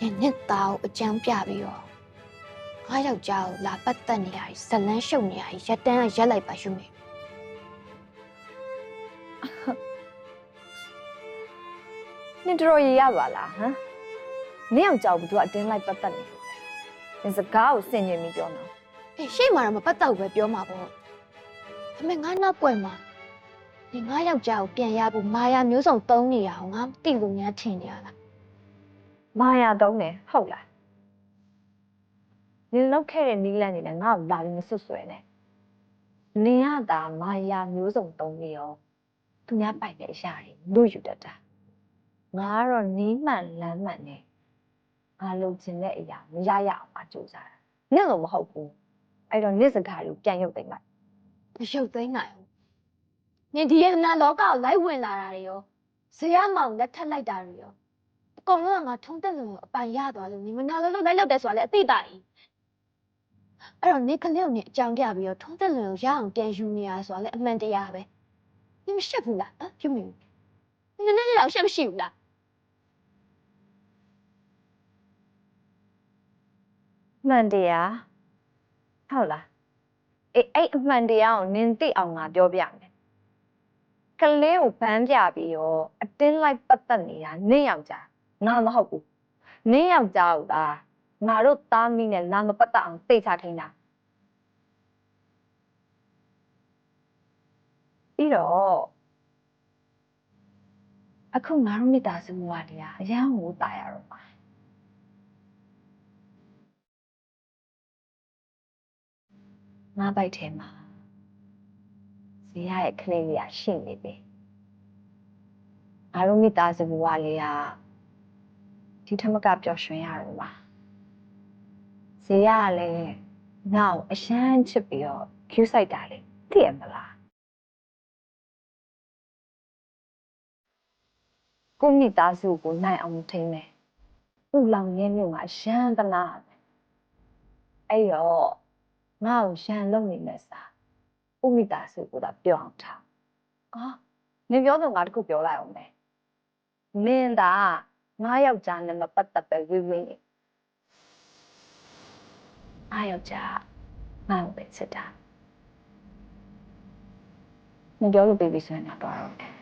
နင်နဲ့သားကိုအကြမ်းပြပြီးတော့ငါယောက်ျားကိုလာပတ်သက်နေရည်ဇလန်းရှုပ်နေရည်ရက်တန်းကရက်လိုက်ပါရှုမေနင်တော်တော်ရရပါလားဟမ်နင့်အောင်ကြောက်ဘူးသူကအတင်းလိုက်ပတ်သက်နေလို့နင်စကားကိုစင်ကြင်ပြီးပြောနော်အေးရှေ့မှာတော့မပတ်သက်ဘူးပဲပြောမှာပေါ့အမေငါနောက်ပွဲမှာဒီငါယောက်ျားကိုပြန်ရဖို့မာယာမျိုးစုံသုံးနေရအောင်ငါမသိလို့များထင်နေရလား မာယာတုံးတယ်ဟုတ်လားနင်လောက်ခဲ့တဲ့နီးလန့်နေလည်းငါ့ကိုလာပြီးမဆွတ်ဆွဲနဲ့နင်ကသာမာယာမျိုးစုံတုံးနေရောသူများပိုက်တဲ့အရာတွေလူယူတတ်တာငါကတော့နီးမှန်လမ်းမှန်နဲ့ငါလုံချင်တဲ့အရာမရရအောင်မကြိုးစားတာနင့်လို့မဟုတ်ဘူးအဲ့တော့နင့်စကားကိုပြန်ရုပ်သိမ်းလိုက်မရှုပ်သိမ်းနိုင်ဘူးနင်ဒီရဲ့နာလောကကိုလိုက်ဝင်လာတာတွေရောဇေယျမောင်လက်ထက်လိုက်တာတွေရော အကုန်လုံးကငါထုံးတက်လို့အပိုင်ရသွားလို့နင်မနာလို့လို့လိုက်လောက်တယ်ဆိုတာလေအသိတာကြီးအဲ့တော့နင်ကလေးကိုနင်အကြောင်းပြပြီးတော့ထုံးတက်လို့ရအောင်ပြန်ယူနေရဆိုတာလေအမှန်တရားပဲနင်မရှက်ဘူးလားဟမ်ပြုမိဘူးနင်လည်းတော့ရှက်မရှိဘူးလားမှန်တရားဟုတ်လားအေးအဲ့အမှန်တရားကိုနင်သိအောင်ငါပြောပြမယ်ကလေးကိုဗန်းပြပြီးတော့အတင်းလိုက်ပတ်သက်နေတာနင့်ယောက်ျား ငါမဟုတ်ဘူးနင့်ယောက်ျားကငါတို့သားမိနဲ့လာမပတ်သက်အောင်သိချထိန်တာပြီးတော့အခုငါတို့မိသားစုဘဝလေးကအရန်ဟိုတာရတော့မှာငါးပိုက်ထဲမှာဇေယျရဲ့ကလေးလေးကရှိနေပြီငါတို့မိသားစုဘဝလေးက ဒီထက်မကပျော်ရွှင်ရတော့ပါဇေယျကလည်းငါ့ကိုအရှမ်းချစ်ပြီးတော့ကျူးဆိုင်တာလေသိရမလားကိုမိသားစုကိုနိုင်အောင်ထိန်းမယ်ပူလောင်ရင်းမျိုးကအရှမ်းတနာတယ်အဲ့တော့ငါ့ကိုရန်လုံနေမဲ့စာဥမိတာစုကိုသာပြောအောင်ထားအာနင်ပြောတော့ငါတခုပြောလိုက်အောင်မယ်နင်သာ ငါယောက်ျားနဲ့မပတ်သက်ပဲဝိဝိနေငါယောက်ျားငါ့ကိုပဲချစ်တာနင်ပြောလို့ပြေးပြီဆိုရင်တော့တော့မယ်